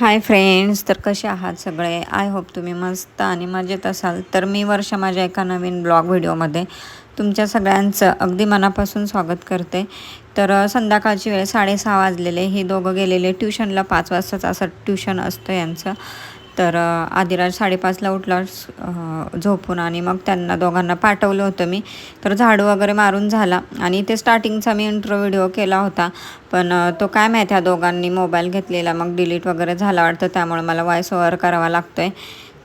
Hi friends तर कसे आहात सगळे? आय होप तुम्ही मस्त आणि मजेत असाल. तर मी वर्ष माझ्या एका नवीन ब्लॉग व्हिडिओमध्ये तुमच्या सगळ्यांचं अगदी मनापासून स्वागत करते. तर संध्याकाळची वेळ साडेसहा वाजलेले. हे दोघं गेलेले ट्युशनला पाच वाजताच असं ट्युशन असतं यांचं. तर अ, आदिराज साडेपाचला उठला झोपून आणि मग त्यांना दोघांना पाठवलं होतं मी. तर झाडू वगैरे मारून झाला आणि ते स्टार्टिंगचा मी इंट्रो व्हिडिओ केला होता. पण तो काय माहिती ह्या दोघांनी मोबाईल घेतलेला मग डिलीट वगैरे झाला वाटतं त्यामुळे मला वॉईस ओव्हर करावा लागतो आहे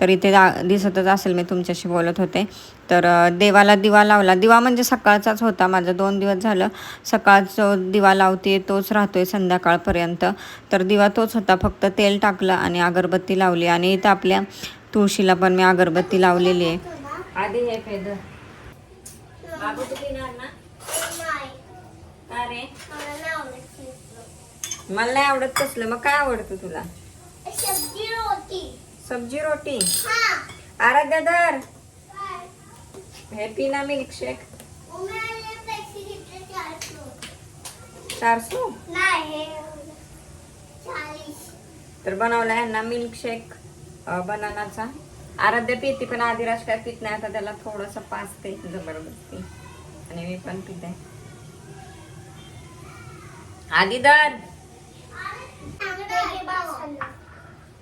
तर इथे दिसतच असेल मी तुमच्याशी बोलत होते. तर देवाला दिवा लावला. दिवा म्हणजे सकाळचाच होता. माझं दोन दिवस झालं. सकाळचं दिवा लावते तोच राहतोय संध्याकाळपर्यंत. तर दिवा तोच होता. फक्त तेल टाकलं आणि अगरबत्ती लावली. आणि इथं आपल्या तुळशीला पण मी अगरबत्ती लावलेली आहे. आधी हे पेद मला नाही आवडत कसलं मग काय आवडतं तुला? सब्जी रोटी. सब्जी रोटी? हा. आराध्या धर हे पिना नाही हे चाळीस. तर बनवला यांना मिल्कशेक बनानाचा. आराध्या पिती पण आदिराज काय पित नाही आता त्याला थोडंसं पाचते जबरदस्ती. आणि मी पण पिते. आधी धर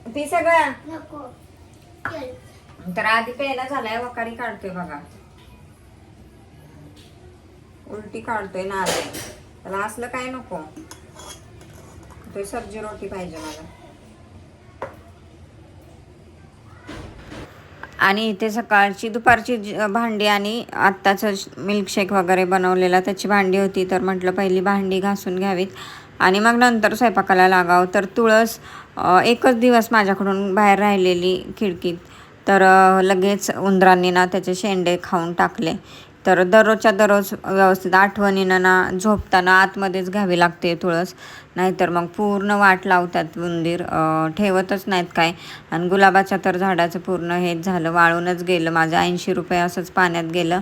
पी सगळं. तर आधी पेना झालाय वकारी काढतोय बघा. उलटी काढतोय नारळ त्याला असलं काय नको. तो सब्जी रोटी पाहिजे मला. आणि इथे सकाळची दुपारची भांडी आणि आत्ताचं मिल्कशेक वगैरे बनवलेला त्याची भांडी होती तर म्हटलं पहिली भांडी घासून घ्यावीत. आणि मग नंतर स्वयंपाकाला लागावं. तर तुळस एकच दिवस माझ्याकडून बाहेर राहिलेली खिडकीत. तर लगेच उंदरांनी ना त्याचे शेंडे खाऊन टाकले. तर दररोजच्या दररोज व्यवस्थित आठवणीनं ना झोपताना आतमध्येच घ्यावी लागते तुळस. नाहीतर मग पूर्ण वाट लावतात उंदीर ठेवतच नाहीत काय. आणि गुलाबाच्या तर झाडाचं पूर्ण हेच झालं वाळूनच गेलं. माझं ऐंशी रुपये असंच पाण्यात गेलं.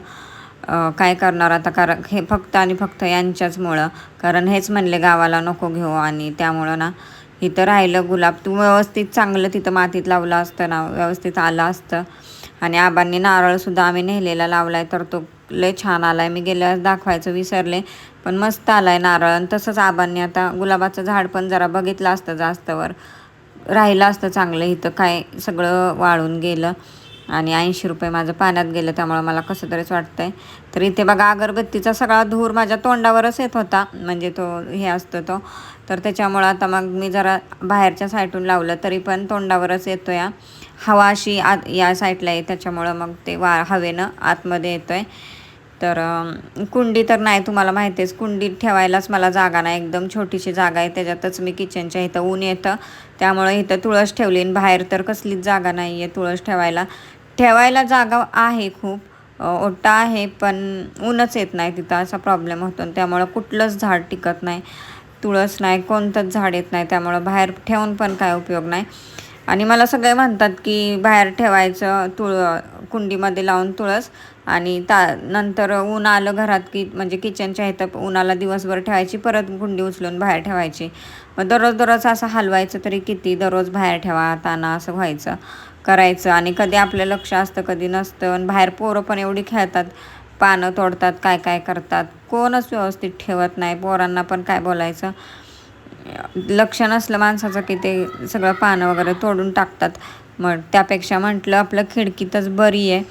काय करणार आता? कारण हे फक्त आणि फक्त यांच्याचमुळं कारण हेच म्हणले गावाला नको घेऊ. आणि त्यामुळं ना इथं राहिलं गुलाब. तू व्यवस्थित चांगलं तिथं मातीत लावलं असतं ना व्यवस्थित आलं असतं. आणि आबांनी नारळसुद्धा आम्ही नेहलेला लावला आहे तर तो लय छान आला आहे मी गेल्यावर दाखवायचं विसरले पण मस्त आला आहे नारळ. आणि तसंच आबांनी आता गुलाबाचं झाड पण जरा बघितलं असतं जास्तवर. राहिलं असतं चांगलं इथं काय सगळं वाळून गेलं. आणि ऐंशी रुपये माझं पाण्यात गेलं त्यामुळं मला कसं तरीच वाटतंय. तर इथे बघा अगरबत्तीचा सगळा धूर माझ्या तोंडावरच येत होता. म्हणजे तो हे असतो तो. तर त्याच्यामुळं आता मग मी जरा बाहेरच्या साईडून लावलं तरी पण तोंडावरच येतो या हवा अशी आत या साईडला आहे त्याच्यामुळं मग ते वा हवेनं आतमध्ये येतो आहे तर कुंडी तर नाही तुम्हाला माहिती आहेच कुंडीत ठेवायलाच मला जागा नाही. एकदम छोटीशी जागा आहे. त्याच्यातच मी किचनच्या इथं ऊन येतं. त्यामुळं इथं तुळस ठेवली आणि बाहेर तर कसलीच जागा नाही आहे तुळस ठेवायला. ठेवायला जागा आहे खूप ओटा आहे पण ऊनच येत नाही तिथं. असा प्रॉब्लेम होतो आणि त्यामुळं कुठलंच झाड टिकत नाही. तुळस नाही कोणतंच झाड येत नाही. त्यामुळं बाहेर ठेवून पण काय उपयोग नाही. आणि मला सगळे म्हणतात की बाहेर ठेवायचं तुळ कुंडीमध्ये लावून तुळस आणि ता नंतर ऊन आलं घरात की म्हणजे किचनच्या इथं उन्हाला दिवसभर ठेवायची परत कुंडी उचलून बाहेर ठेवायची. मग दररोज दररोज असं हलवायचं तरी किती दररोज बाहेर ठेवा ताना असं व्हायचं करायचं. आणि कधी आपलं लक्ष असतं कधी नसतं. आणि बाहेर पोरं पण एवढी खेळतात पानं तोडतात काय काय करतात. कोणच व्यवस्थित ठेवत नाही. पोरांना पण काय बोलायचं? लक्ष नसलं माणसाचं की ते सगळं पानं वगैरे तोडून टाकतात. मग त्यापेक्षा म्हटलं आपलं खिडकीतच बरी आहे.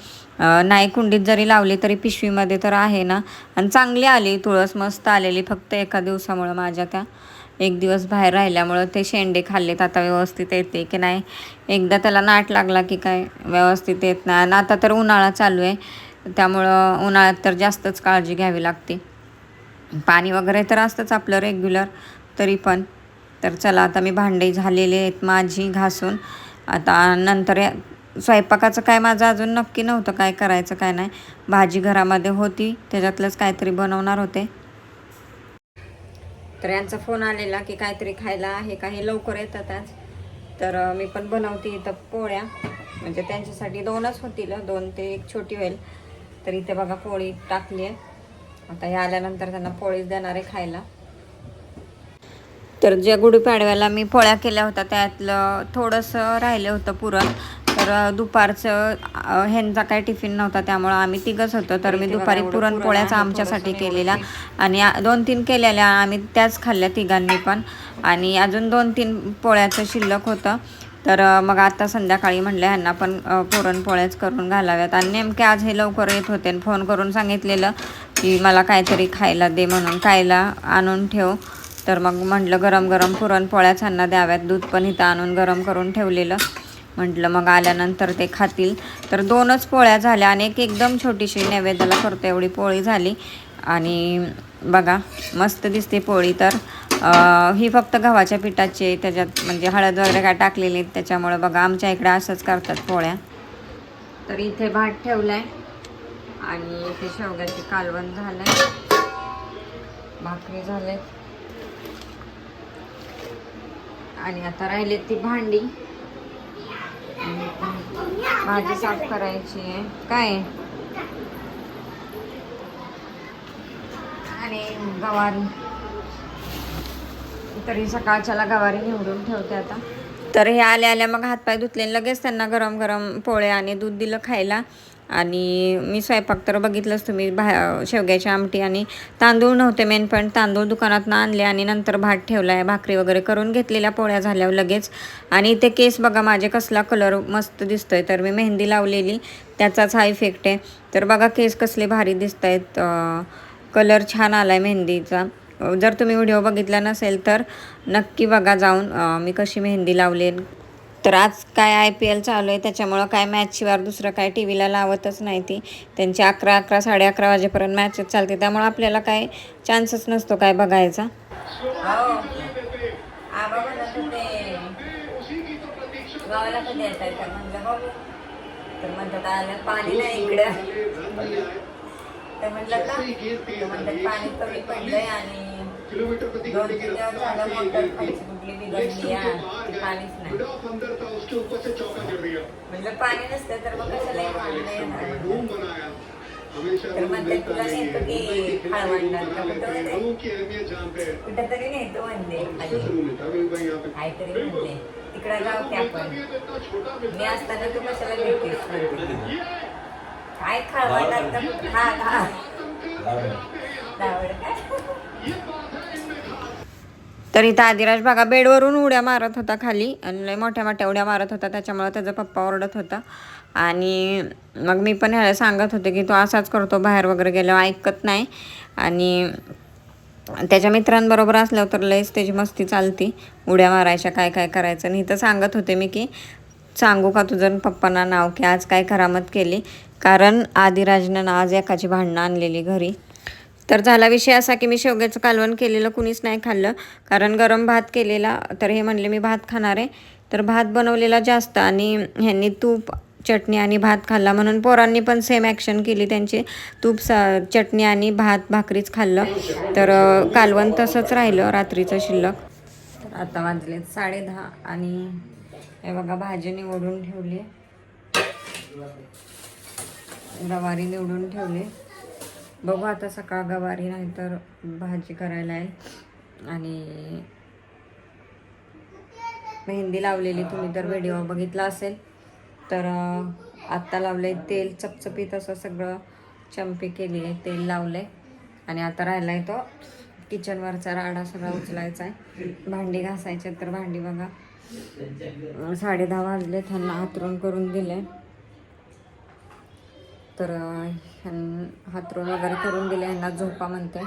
नाही कुंडीत जरी लावली तरी पिशवीमध्ये तर आहे ना. आणि चांगली आली तुळस मस्त आलेली फक्त एका दिवसामुळं माझ्या त्या. एक दिवस बाहेर राहिल्यामुळं ते शेंडे खाल्लेत आता व्यवस्थित येते की नाही? एकदा त्याला नाट लागला की काय? व्यवस्थित येत नाही. आणि आता तर उन्हाळा चालू आहे. त्यामुळं उन्हाळ्यात तर जास्तच काळजी घ्यावी लागते. पाणी वगैरे तर असतंच आपलं रेग्युलर तरी पण. तर चला आता मी भांडे झालेले आहेत माझी घासून. आता नंतर स्वयंपाकाचं काय माझं अजून नक्की नव्हतं काय करायचं काय नाही. भाजी घरामध्ये होती त्याच्यातलंच काहीतरी बनवणार होते. तर यांचा फोन आलेला की काहीतरी खायला आहे का हे लवकर येतात आज. तर मी पण बनवते इथं पोळ्या. म्हणजे त्यांच्यासाठी दोनच होतील दोन ते एक छोटी होईल. तर इथे बघा पोळी टाकली आहे. आता हे आल्यानंतर त्यांना पोळीच देणार आहे खायला. तर ज्या गुढीपाडव्याला मी पोळ्या केल्या होत्या त्यातलं थोडंसं राहिलं होतं पुरण. तर दुपारचं ह्यांचा काय टिफिन नव्हता त्यामुळं आम्ही तिघच होतो. तर मी दुपारी पुरणपोळ्याचा आमच्यासाठी केलेला. आणि दोन तीन केलेल्या आम्ही त्याच खाल्ल्या तिघांनी पण. आणि अजून दोन तीन पोळ्याचं शिल्लक होतं. तर मग आता संध्याकाळी म्हणलं ह्यांना पण पुरणपोळ्याच करून घालाव्यात. आणि नेमके आज हे लवकर येत होते आणि फोन करून सांगितलेलं की मला काहीतरी खायला दे म्हणून खायला आणून ठेव. तर मग म्हटलं गरम गरम पुरणपोळ्या त्यांना द्याव्यात. दूध पण इथं आणून गरम करून ठेवलेलं. म्हटलं मग आल्यानंतर ते खातील. तर दोनच पोळ्या झाल्या आणि एक एकदम छोटीशी नैवेद्याला करतो एवढी पोळी झाली. आणि बघा मस्त दिसते पोळी. तर ही फक्त गव्हाच्या पिठाची आहे. त्याच्यात म्हणजे हळद वगैरे काय टाकलेली आहेत. त्याच्यामुळं बघा आमच्या इकडे असंच करतात पोळ्या. तर इथे भात ठेवलाय. आणि इथे शेवग्याची कालवण झालंय. भाकरी झाले आणि आता राहिली ती भांडी. भाजी साफ करायची आहे. काय आणि गवारी. तरी सकाळच्याला गवारी निवडून ठेवते आता. तर हे आल्या आल्या मग हातपाय धुतले आणि लगेच त्यांना गरम गरम पोळे आणि दूध दिलं खायला. आणि मी स्वयंपाक तर बघितलंच तुम्ही भा शेवग्याची आमटी आणि तांदूळ नव्हते मेन पण तांदूळ दुकानातनं आणले आणि नंतर भात ठेवला आहे. भाकरी वगैरे करून घेतलेल्या पोळ्या झाल्यावर लगेच. आणि इथे केस बघा माझे कसला कलर मस्त दिसतोय. तर मी मेहंदी लावलेली त्याचाच हा इफेक्ट आहे. तर बघा केस कसले भारी दिसत आहेत कलर छान आला आहे मेहंदीचा जर तुम्ही व्हिडिओ बघितला नसेल तर नक्की बघा जाऊन. मी कशी मेहंदी लावली तर आज काय आय पी एल चालू आहे त्याच्यामुळं काय मॅचशिवार दुसरं काय टी व्हीला लावतच नाही ती. त्यांची अकरा अकरा साडे अकरा वाजेपर्यंत मॅचच चालते. त्यामुळं आपल्याला काय चान्सच नसतो काय बघायचा. पाणी नाही इकडं तर म्हटलं का? पाणी कमी पडलंय आणि दोन तीन दिवस झालं मोटर खायची कुठली बिघडली आहे ती पाणीच नाही म्हटलं पाणी नसतं तर मग कशाला हे? तर तुला नेतो की हळवंडात का कुठं वगैरे? कुठं तरी नेतो म्हणले खाली काहीतरी म्हणले तिकडं जाऊ की आपण मी असताना तू कशाला. काय खळवंडात का? हा हा आवड काय तर इथं आदिराज बघा बेडवरून उड्या मारत होता खाली. आणि लय मोठ्या मोठ्या उड्या मारत होता त्याच्यामुळं त्याचा पप्पा ओरडत होता. आणि मग मी पण ह्याला सांगत होते की तो असाच करतो बाहेर वगैरे गेल्यावर ऐकत नाही. आणि त्याच्या मित्रांबरोबर असल्यावर तर लयच त्याची मस्ती चालती उड्या मारायच्या काय काय करायचं. आणि इथं सांगत होते मी की सांगू का तुझं पप्पांना नाव की आज काय करामत केली? कारण आदिराजनं ना आज एकाची भांडणं आणलेली घरी. तर झाला विषय असा की मी शेवग्याचं कालवण केलेलं कुणीच नाही खाल्लं. कारण गरम भात केलेला तर हे म्हणले मी भात खाणार आहे. तर भात बनवलेला जास्त आणि ह्यांनी तूप चटणी आणि भात खाल्ला. म्हणून पोरांनी पण सेम ॲक्शन केली त्यांची. तूप सा चटणी आणि भात भाकरीच खाल्लं. तर कालवण तसंच राहिलं रात्रीचं शिल्लक. तर आता वाजलेत साडेदहा आणि हे बघा भाजी निवडून ठेवली. गवारी निवडून ठेवली. बघू आता सकाळ गवारी नाहीतर भाजी करायला आहे. आणि मेहंदी लावलेली तुम्ही तर व्हिडिओ बघितला असेल. तर आत्ता आत्ता आहे तेल चपचपीत असं सगळं चंपी केली आहे तेल आहे आणि आता राहिला आहे तो किचनवरचा राडा सगळा उचलायचा आहे. भांडी घासायचे तर भांडी बघा. साडे दहा वाजले त्यांना हातरून करून दिले तर ह्यां- हातरून वगैरे करून दिले ह्यांना झोपा म्हणते.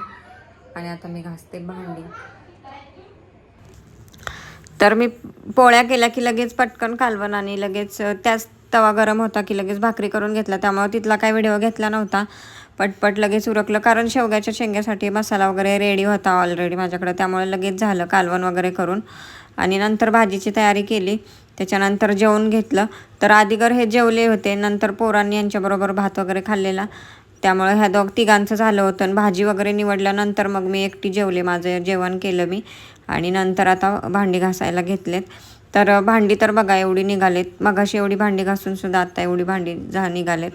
आणि आता मी घासते भांडी. तर मी पोळ्या केल्या की लगेच पटकन कालवण आणि लगेच त्याच तवा गरम होता की लगेच भाकरी करून घेतला. त्यामुळे तिथला काही व्हिडिओ घेतला नव्हता. पटपट लगेच उरकलं. कारण शेवग्याच्या शेंग्यासाठी मसाला वगैरे रेडी होता ऑलरेडी माझ्याकडे. त्यामुळे लगेच झालं कालवण वगैरे करून. आणि नंतर भाजीची तयारी केली. त्याच्यानंतर जेवण घेतलं. तर आधीगर हे जेवले होते. नंतर पोरांनी यांच्याबरोबर भात वगैरे खाल्लेला. त्यामुळे ह्या दोघ तिघांचं झालं होतं. आणि भाजी वगैरे निवडल्यानंतर मग मी एकटी जेवले. माझं जेवण केलं मी. आणि नंतर आता भांडी घासायला घेतलेत. तर भांडी तर बघा एवढी निघालेत. मगाशी एवढी भांडी घासून सुद्धा आता एवढी भांडी झा निघालेत.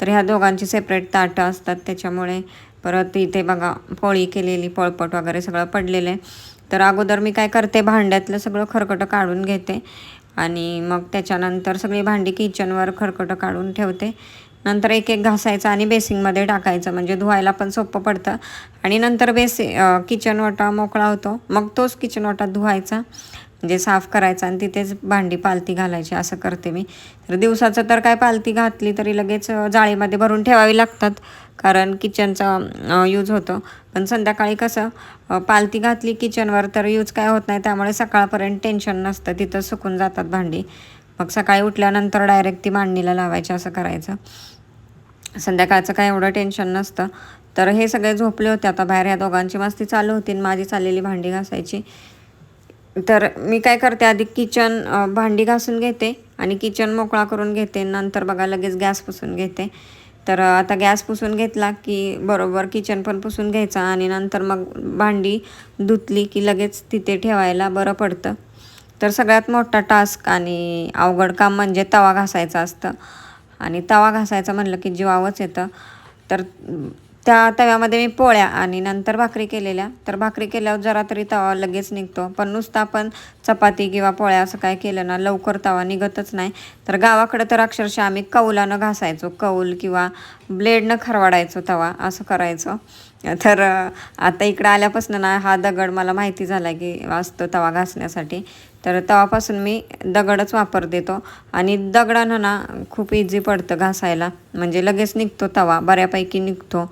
तर ह्या दोघांची सेपरेट ताटं असतात. त्याच्यामुळे परत इथे बघा पोळी केलेली पोळपट वगैरे सगळं पडलेलं आहे. तर अगोदर मी काय करते भांड्यातलं सगळं खरकटं काढून घेते. आणि मग त्याच्यानंतर सगळी भांडी किचनवर खरकटं काढून ठेवते. नंतर एक एक घासायचं आणि बेसिंगमध्ये टाकायचं. म्हणजे धुवायला पण सोपं पडतं. आणि नंतर बेसि किचन वाटा मोकळा होतो. मग तोच किचन वाटा धुवायचा. म्हणजे साफ करायचा आणि तिथेच भांडी पालती घालायची असं करते मी. तर दिवसाचं तर काय पालती घातली तरी लगेच जाळीमध्ये भरून ठेवावी लागतात कारण किचनचा यूज होतो. पण संध्याकाळी कसं पालती घातली किचनवर तर यूज काय होत नाही त्यामुळे सकाळपर्यंत टेन्शन नसतं तिथं सुकून जातात भांडी. मग सकाळी उठल्यानंतर डायरेक्ट ती मांडणीला लावायची असं करायचं. संध्याकाळचं काय एवढं टेन्शन नसतं. तर हे सगळे झोपले होते आता बाहेर ह्या दोघांची मस्ती चालू होती आणि माझी चाललेली भांडी घासायची. तर मी काय करते आधी किचन भांडी घासून घेते आणि किचन मोकळा करून घेते. नंतर बघा लगेच गॅस पुसून घेते. तर आता गॅस पुसून घेतला की बरोबर किचन पण पुसून घ्यायचा आणि नंतर मग भांडी धुतली की लगेच तिथे ठेवायला बरं पडतं. तर सगळ्यात मोठा टास्क आणि अवघड काम म्हणजे तवा घासायचा असतं. आणि तवा घासायचा म्हणलं की जीवावच येतं. तर त्या तव्यामध्ये मी पोळ्या आणि नंतर भाकरी केलेल्या. तर भाकरी केल्यावर जरा तरी तवा लगेच निघतो. पण नुसतं आपण चपाती किंवा पोळ्या असं काय केलं ना लवकर तवा निघतच नाही. तर गावाकडं तर अक्षरशः आम्ही कौलानं घासायचो. कौल किंवा ब्लेडनं खरवाडायचो तवा असं करायचो. तर आता इकडं आल्यापासून ना हा दगड मला माहिती झाला की असतो तवा घासण्यासाठी. तर तवापासून मी दगडच वापर देतो. आणि दगडानं ना खूप इझी पडतं घासायला. म्हणजे लगेच निघतो तवा बऱ्यापैकी निघतो.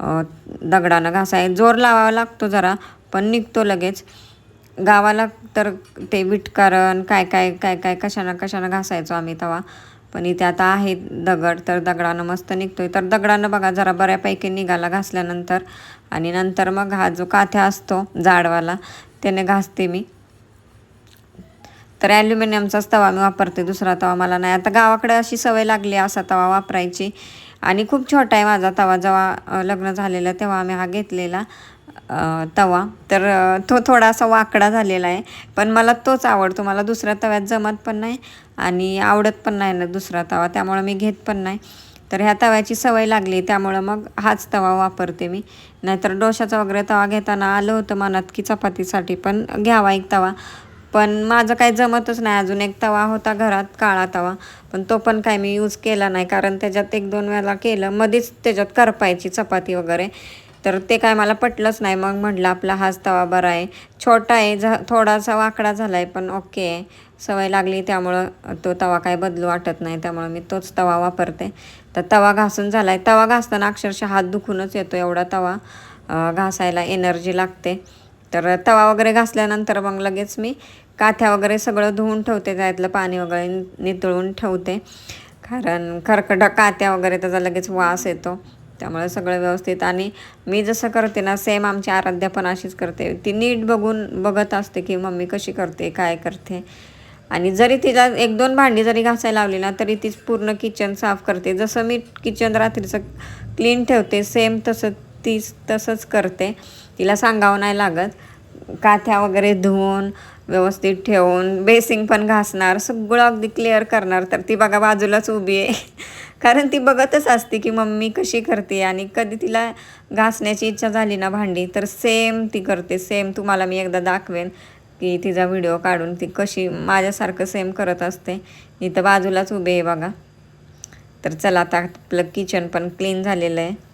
दगडानं घासाय जोर लावावा लागतो जरा पण निघतो लगेच. गावाला तर ते विटकारण काय काय काय काय कशानं कशानं घासायचो आम्ही तवा. पण इथे आता आहे दगड तर दगडानं मस्त निघतोय. तर दगडानं बघा जरा बऱ्यापैकी निघाला घासल्यानंतर. आणि नंतर मग हा जो काथ्या असतो जाडवाला त्याने घासते मी. तर ॲल्युमिनियमचाच तवा मी वापरते दुसरा तवा मला नाही. आता गावाकडे अशी सवय लागली असा तवा वापरायची. आणि खूप छोटा आहे माझा तवा. जेव्हा लग्न झालेलं तेव्हा आम्ही हा घेतलेला तवा. तर तो थोडासा वाकडा झालेला आहे. पण मला तोच आवडतो. मला दुसऱ्या तव्यात जमत पण नाही आणि आवडत पण नाही ना दुसरा तवा. त्यामुळं मी घेत पण नाही. तर ह्या तव्याची सवय लागली. त्यामुळं मग हाच तवा वापरते मी. नाहीतर डोशाचा वगैरे तवा घेताना आलं होतं मनात की चपातीसाठी. पण घ्यावा एक तवा. पण माझं काही जमतच नाही अजून. एक तवा होता घरात काळा तवा. पण तो पण काय मी यूज केला नाही. कारण त्याच्यात एक दोन वेळा केलं. मध्येच त्याच्यात करपायची चपाती वगैरे. तर ते काय मला पटलंच नाही. मग म्हटलं आपला हाच तवा बरा आहे. छोटा आहे. झ थोडासा वाकडा झाला आहे पण ओके आहे. सवय लागली त्यामुळं तो तवा काय बदलू वाटत नाही. त्यामुळं मी तोच तवा वापरते. तर तवा घासून झाला आहे तवा घासताना अक्षरशः हात दुखूनच येतो. एवढा तवा घासायला एनर्जी लागते. तर तवा वगैरे घासल्यानंतर मग लगेच मी काथ्या वगैरे सगळं धुवून ठेवते त्यातलं पाणी वगैरे नितळून ठेवते. कारण खरकटा कात्या वगैरे त्याचा लगेच वास येतो. त्यामुळे सगळं व्यवस्थित. आणि मी जसं करते ना सेम आमची आराध्या पण अशीच करते. ती नीट बघून बघत असते की मम्मी कशी करते काय करते. आणि जरी तिला एक दोन भांडी जरी घासायला लावली ना तरी तीच पूर्ण किचन साफ करते. जसं मी किचन रात्रीचं क्लीन ठेवते सेम तसं तीच तसंच करते. तिला सांगावं नाही लागत. काथ्या वगैरे धुवून व्यवस्थित ठेवून बेसिंग पण घासणार सगळं अगदी क्लिअर करणार. तर ती बघा बाजूलाच उभी आहे. कारण ती बघतच असते की मम्मी कशी करते आणि कधी तिला घासण्याची इच्छा झाली ना भांडी तर सेम ती करते सेम तुम्हाला मी एकदा दाखवेन की तिचा व्हिडिओ काढून ती कशी माझ्यासारखं सेम करत असते. इथं बाजूलाच उभी आहे बघा. तर चला आता आपलं किचन पण क्लीन झालेलं आहे.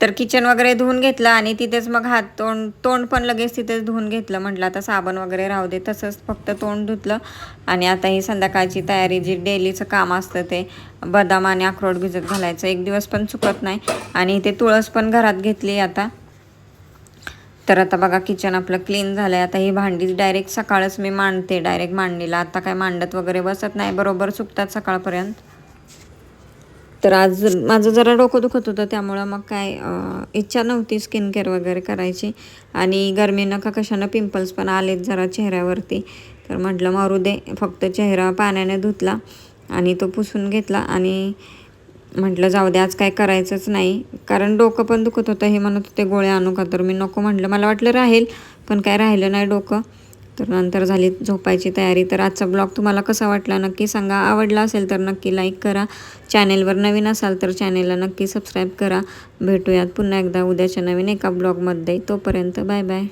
तर किचन वगैरे धुवून घेतलं आणि तिथेच मग हात तोंड तोंड पण लगेच तिथेच धुवून घेतलं. म्हटलं आता साबण वगैरे राहू दे. तसंच फक्त तोंड धुतलं. आणि आता ही संध्याकाळची तयारी जी डेलीचं काम असतं ते बदाम आणि अक्रोड भिजत घालायचं. एक दिवस पण चुकत नाही. आणि ते तुळस पण घरात घेतली आता. तर आता बघा किचन आपलं क्लीन झालं आहे आता ही भांडी डायरेक्ट सकाळच मी मांडते. डायरेक्ट मांडणीला. आता काय मांडत वगैरे बसत नाही. बरोबर सुकतात सकाळपर्यंत. तर आज माझं जरा डोकं दुखत होतं त्यामुळं मग काय इच्छा नव्हती स्किन केअर वगैरे करायची. आणि गरमीनं का कशानं पिंपल्स पण आलेत जरा चेहऱ्यावरती. तर म्हटलं मारू दे फक्त चेहरा पाण्याने धुतला आणि तो पुसून घेतला. आणि म्हटलं जाऊ दे आज काय करायचंच नाही. कारण डोकं पण दुखत होतं हे म्हणत होते गोळ्या आणू का? तर मी नको म्हटलं. मला वाटलं राहील पण काय राहिलं नाही डोकं. तर नंतर झाली झोपायची तयारी. तर आजचा ब्लॉग तुम्हाला कसा वाटला नक्की सांगा. आवडला असेल तर नक्की लाईक करा. चॅनेलवर नवीन असाल तर चॅनेलला नक्की सबस्क्राईब करा. भेटूयात पुन्हा एकदा उद्याच्या नवीन एका ब्लॉगमध्ये. तोपर्यंत बाय बाय